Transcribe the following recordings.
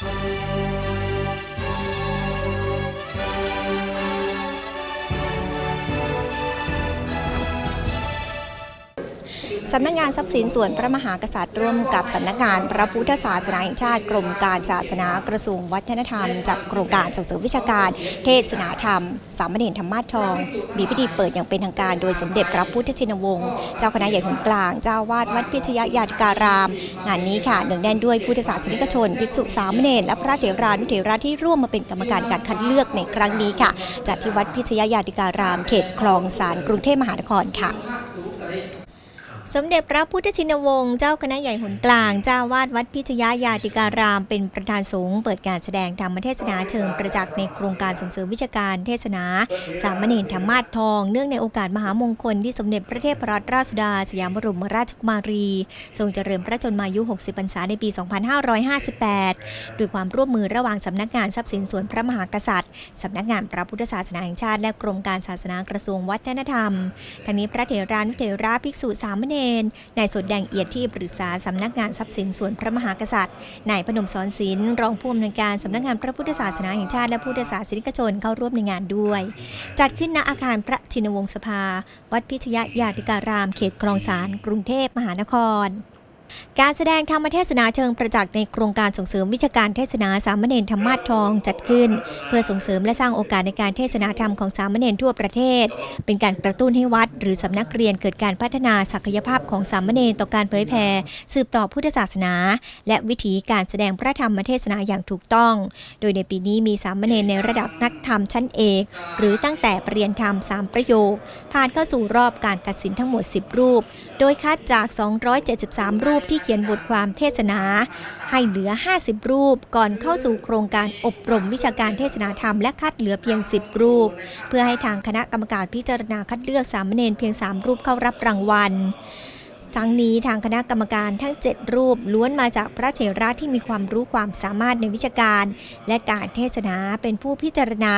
Thank you. สำนักงานทรัพย์สินส่วนพระมหากษัตริย์ร่วมกับสำนักงานพระพุทธศาสนาแห่งชาติกรมการศาสนากระทรวงวัฒนธรรม จัดโครงการส่งเสริมวิชาการ เทศนาธรรม สามเณรธรรมาทอง มีพิธีเปิดอย่างเป็นทางการโดยสมเด็จพระพุทธชินวงศ์เจ้าคณะใหญ่หนกลาง เจ้าวาดวัดพิชยญาติการาม งานนี้ค่ะเนืองแน่นด้วยพุทธศาสนิกชน ภิกษุสามเณรและพระเถรานุเถระที่ร่วมมาเป็นกรรมการการคัดเลือกในครั้งนี้ค่ะจัดที่วัดพิชยญาติการาม เขตคลองสารกรุงเทพมหานครค่ะ สมเด็จพระพุทธชินวงศ์เจ้าคณะใหญ่หนกลาง เจ้าวาดวัดพิชยญาติการาม เป็นประธานสงฆ์เปิดการแสดงธรรมเทศนาเชิงประจักษ์ในโครงการส่งเสริมวิชาการเทศนา สามเณรธรรมาสทอง เนื่องในโอกาสมหามงคลที่สมเด็จพระเทพรัตนราชสุดาสยามบรมราชกุมารี ทรงเจริญพระชนมายุ 60 พรรษาในปี 2558โดยความร่วมมือระหว่างสำนักงานทรัพย์สินส่วนพระมหากษัตริย์สำนักงานพระพุทธศาสนาแห่งชาติและกรมการศาสนากระทรวงวัฒนธรรมทั้งนี้พระเถรานุเถระภิกษุสามเณรนายสดแดงเอียดที่ปรึกษาสำนักงานทรัพย์สินส่วนพระมหากษัตริย์ นายพนมสอนศิลป์รองผู้อำนวยการสำนักงานพระพุทธศาสนาแห่งชาติและพุทธศาสนิกชนเข้าร่วมในงานด้วย จัดขึ้นณอาคารพระชินวงศ์สภา วัดพิชยญาติการามเขตคลองสานกรุงเทพมหานคร การแสดงธรรมเทศนาเชิงประจักษ์ในโครงการส่งเสริมวิชาการเทศนาสามเณรธรรมาสทองจัดขึ้น เพื่อส่งเสริมและสร้างโอกาสในการเทศนาธรรมของสามเณรทั่วประเทศ เป็นการกระตุ้นให้วัด หรือสำนักเรียนเกิดการพัฒนาศักยภาพของสามเณรต่อการเผยแผ่สืบต่อพุทธศาสนา และวิถีการแสดงพระธรรมเทศนาอย่างถูกต้อง โดยในปีนี้มีสามเณรในระดับนักธรรมชั้นเอก หรือตั้งแต่ปรริญญาธรรมสามประโยค ผ่านเข้าสู่รอบการตัดสินทั้งหมด 10 รูป โดยคัดจาก 273 รูปที่เขียนบทความเทศนา ให้เหลือ 50 รูป ก่อนเข้าสู่โครงการอบรมวิชาการเทศนาธรรมและคัดเหลือเพียง 10 รูป เพื่อให้ทางคณะกรรมการพิจารณาคัดเลือกสามเณรเพียง 3 รูปเข้ารับรางวัล ทั้งนี้ทางคณะกรรมการทั้ง 7 รูปล้วนมาจากพระเถระที่มีความรู้ความสามารถในวิชาการ และการเทศนาเป็นผู้พิจารณา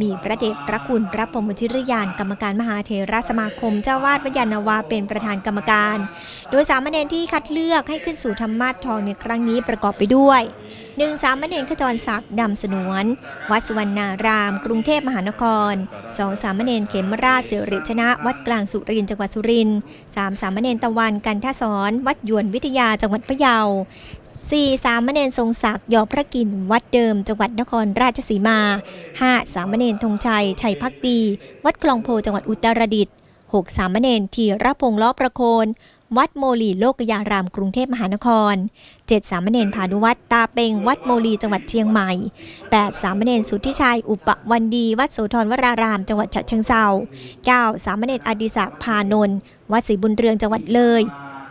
มีพระเดชพระคุณพระพรมจิรยานกรรมการมหาเถรสมาคมเจ้าวาดวยานนาวาเป็นประธานกรรมการ โดยสามเณรที่คัดเลือกให้ขึ้นสู่ธรรมาสทองในครั้งนี้ประกอบไปด้วย หนึ่งสามเณรขจรศักดิ์ดำสนวน วัดสุวรรณาราม กรุงเทพมหานครสองสามเณรเขมราชเสริชนะ วัดกลางสุรินจังหวัดสุรินสามสามเณรตะวันกันทศรวัดยวนวิทยาจังหวัดพะเยาสี่สามเณรทรงศักดิ์ยอพระกินวัดเดิม จังหวัดนครราชสีมาห้าสามเณรธงชัยชัยพักดี วัดคลองโพจังหวัดอุตรดิตถ์หกสามเณรทีระพงษ์ล้อประโคน วัดโมลีโลกยารามกรุงเทพมหานคร 7 สามเณรพานุวัตรตาเปงวัดโมลีจังหวัดเชียงใหม่ 8 สามเณรสุทธิชัยอุปวันดี วัดโสธรวราราม จังหวัดฉะเชิงเทรา9สามเณรอดิศักพานนท์วัดศรีบุญเรืองจังหวัดเลย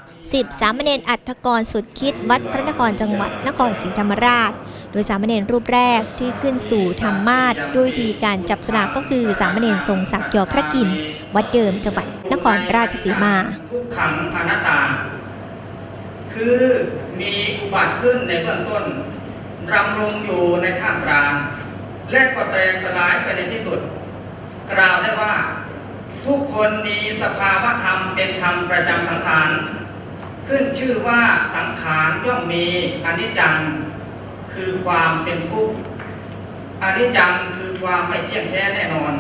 10 สามเณรอัฐกรสุดคิด วัดพระนครจังหวัดนครศรีธรรมราช โดยสามเณรรูปแรกที่ขึ้นสู่ธรรมาสด้วยวิธีการจับสลากก็คือสามเณรทรงศักดิ์ยอพระกินวัดเดิมจังหวัด รราชสีมาทุกขังอนัตตา คือมีอุบัติขึ้นในเบื้องต้นรำรงอยู่ในท่ามกลาง และก็แตกสลายไปในที่สุด กล่าวได้ว่า ทุกคนมีสภาวะธรรมเป็นธรรมประจำสังขารขึ้นชื่อว่าสังขารย่อมมีอนิจจัง คือความเป็นทุกข์อนิจจังคือความไม่เที่ยงแท้แน่นอน